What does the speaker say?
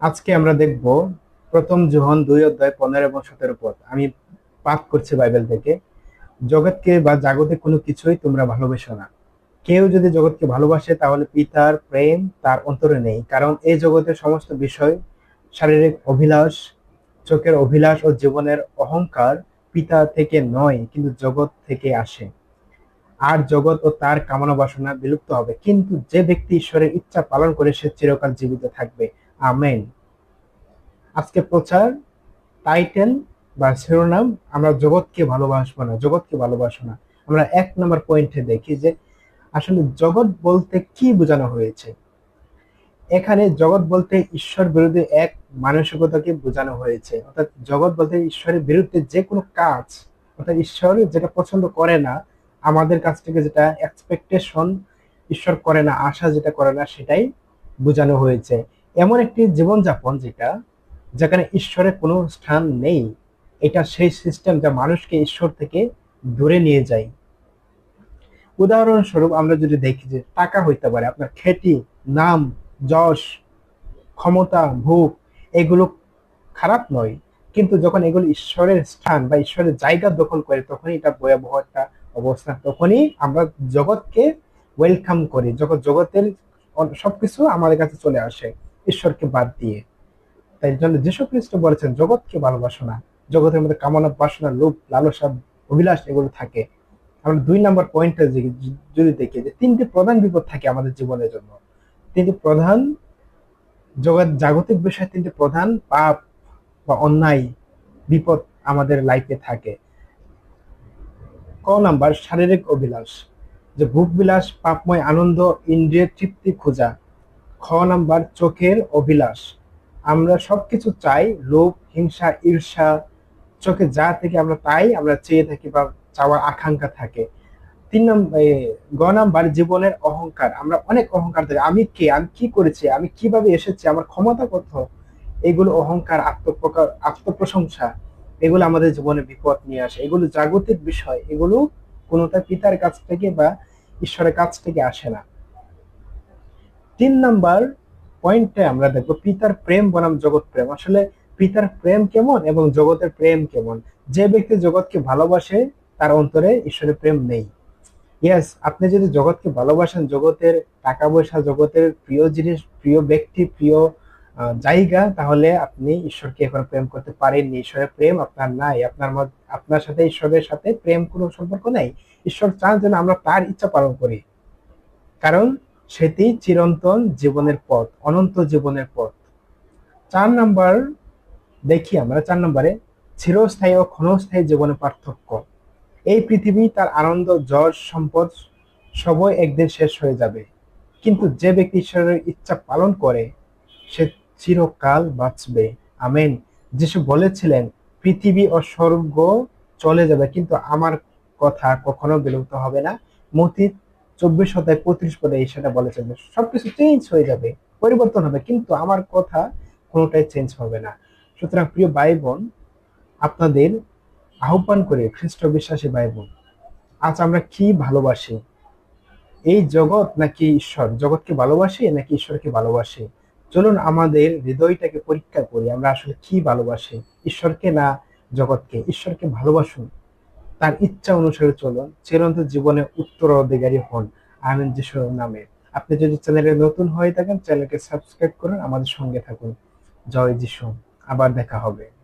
আজকে আমরা দেখব প্রথম যোহন দুই অধ্যায় পনেরো এবং সতেরো পদ আমি পাঠ করছি বাইবেল থেকে। জগৎকে বা জাগতিক কোনো কিছুই তোমরা ভালোবেসো না। কেউ যদি জগৎকে ভালোবাসে, তাহলে পিতার প্রেম তার অন্তরে নেই। কারণ এই জগতের সমস্ত বিষয়, শারীরিক অভিলাষ, চোখের অভিলাষ ও জীবনের অহংকার পিতা থেকে নয়, কিন্তু জগৎ থেকে আসে। আর জগৎ ও তার কামনা বাসনা বিলুপ্ত হবে। কিন্তু যে ব্যক্তি ঈশ্বরের ইচ্ছা পালন করে, সে চিরকাল জীবিত থাকবে। আমেন। আজকে প্রচার টাইটেল বা শিরোনাম আমরা জগৎকে ভালোবাসবো না, জগৎকে ভালোবাসবো না। আমরা এক নম্বর পয়েন্টে দেখি যে আসলে জগৎ বলতে কি বোঝানো হয়েছে? এখানে জগৎ বলতে ঈশ্বর বিরোধী এক মানসিকতাকে বোঝানো হয়েছে। অর্থাৎ জগৎ বলতে ঈশ্বরের বিরুদ্ধে যে কোনো কাজ, অর্থাৎ ঈশ্বর যেটা পছন্দ করে না, আমাদের কাছ থেকে যেটা এক্সপেকটেশন ঈশ্বর করে না, আশা যেটা করে না, সেটাই বোঝানো হয়েছে। এমন একটি জীবনযাপন যেটা যেখানে ঈশ্বরের কোনো স্থান নেই, এটা সেই সিস্টেম যা মানুষকে ঈশ্বর থেকে দূরে নিয়ে যায়। উদাহরণস্বরূপ আমরা যদি দেখি যে টাকা হইতে পারে, আপনার খ্যাতি নাম, যশ, ক্ষমতা, ভোগ, এগুলো খারাপ নয়। কিন্তু যখন এগুলো ঈশ্বরের স্থান বা ঈশ্বরের জায়গা দখল করে, তখনই এটা ভয়াবহ একটা অবস্থা। তখনই আমরা জগৎকে ওয়েলকাম করি, জগৎ, জগতের সবকিছু আমাদের কাছে চলে আসে। ঈশ্বরকে বাদ দিয়ে। তাই জন্য যীশু খ্রিস্ট বলেছেন, জগৎকে ভালোবাসো না। জগতের মধ্যে কামনা, বাসনা, লোভ, লালসা, অভিলাষ এগুলো থাকে। আমরা দুই নম্বর পয়েন্টটা যদি দেখি যে তিনটি প্রধান বিপদ থাকে আমাদের জীবনের জন্য। তিনটি প্রধান জগৎ, জাগতিক বিষয়ে, তিনটি প্রধান পাপ বা অন্যায় বিপদ আমাদের লাইফে থাকে। ক নাম্বার, শারীরিক অভিলাষ। যে ভোগ বিলাস, পাপময় আনন্দ, ইন্দ্রিয় তৃপ্তি খোঁজা। খ নাম্বার চোখের অভিলাষ। আমরা সবকিছু চাই, লোভ, হিংসা, ঈর্ষা, চোখে যা থেকে আমরা তাই আমরা চেয়ে থাকি বা চাওয়ার আকাঙ্ক্ষা থাকে। তিন নম্বর গ নাম্বার জীবনের অহংকার। আমরা অনেক অহংকার থাকি আমি কে? আমি কি করেছি? আমি কীভাবে এসেছি? আমার ক্ষমতা কত? এগুলো অহংকার, আত্মপ্রকার আত্মপ্রশংসা। এগুলো আমাদের জীবনে বিপদ নিয়ে আসে। এগুলো জাগতিক বিষয়। এগুলো কোনোটা পিতার কাছ থেকে বা ঈশ্বরের কাছ থেকে আসে না। তিন নাম্বার পয়েন্টে আমরা দেখব পিতার প্রেম বনাম জগৎ প্রেম। আসলে পিতার প্রেম কেমন এবং জগতের প্রেম কেমন? যে ব্যক্তি জগৎকে ভালোবাসে, তার অন্তরে ঈশ্বরের প্রেম নেই। ইয়েস আপনি যদি জগৎকে ভালোবাসেন, জগতের টাকা পয়সা জগতের প্রিয় জিনিস, প্রিয় ব্যক্তি, প্রিয় জায়গা, তাহলে আপনি ঈশ্বরকে এখন প্রেম করতে পারেননি। ঈশ্বরের প্রেম আপনার নাই। আপনার আপনার সাথে ঈশ্বরের সাথে প্রেম কোনো সম্পর্ক নেই। ঈশ্বর চান যেন আমরা তার ইচ্ছা পালন করি। কারণ সেটি চিরন্তন জীবনের পথ, অনন্ত জীবনের পথ। চার নাম্বার দেখি আমরা, চার নম্বরে, চিরস্থায়ী ও ক্ষণস্থায়ী জীবনের পার্থক্য। এই পৃথিবী তার আনন্দ যশ সম্পদ সবই একদিন শেষ হয়ে যাবে। কিন্তু যে ব্যক্তি ঈশ্বরের ইচ্ছা পালন করে, সে চিরকাল বাঁচবে। আমেন। যিশু বলেছিলেন, পৃথিবী ও স্বর্গ চলে যাবে, কিন্তু আমার কথা কখনো বিলুপ্ত হবে না। মতি চব্বিশ শতায় পঁয়ত্রিশ পদে সেটা বলেছেন সবকিছু চেঞ্জ হয়ে যাবে, পরিবর্তন হবে, কিন্তু আমার কথা কোনোটাই চেঞ্জ হবে না। সুতরাং প্রিয় ভাই বোন আপনাদের আহ্বান করে, খ্রিস্ট বিশ্বাসী ভাই বোন আজ আমরা কি ভালোবাসি? এই জগৎ নাকি ঈশ্বর? জগৎকে ভালোবাসি নাকি ঈশ্বরকে ভালোবাসি? চলুন আমাদের হৃদয়টাকে পরীক্ষা করি, আমরা আসলে কি ভালোবাসি? ঈশ্বরকে না জগৎকে? ঈশ্বরকে ভালোবাসুন। তার ইচ্ছা অনুসারে চলুন। চিরন্তন জীবনে উত্তরাধিকারী হন আনন্দ যিশুর নামে। আপনি যদি চ্যানেলে নতুন হয়ে থাকেন, চ্যানেলকে সাবস্ক্রাইব করুন, আমাদের সঙ্গে থাকুন। জয় যিশু। আবার দেখা হবে।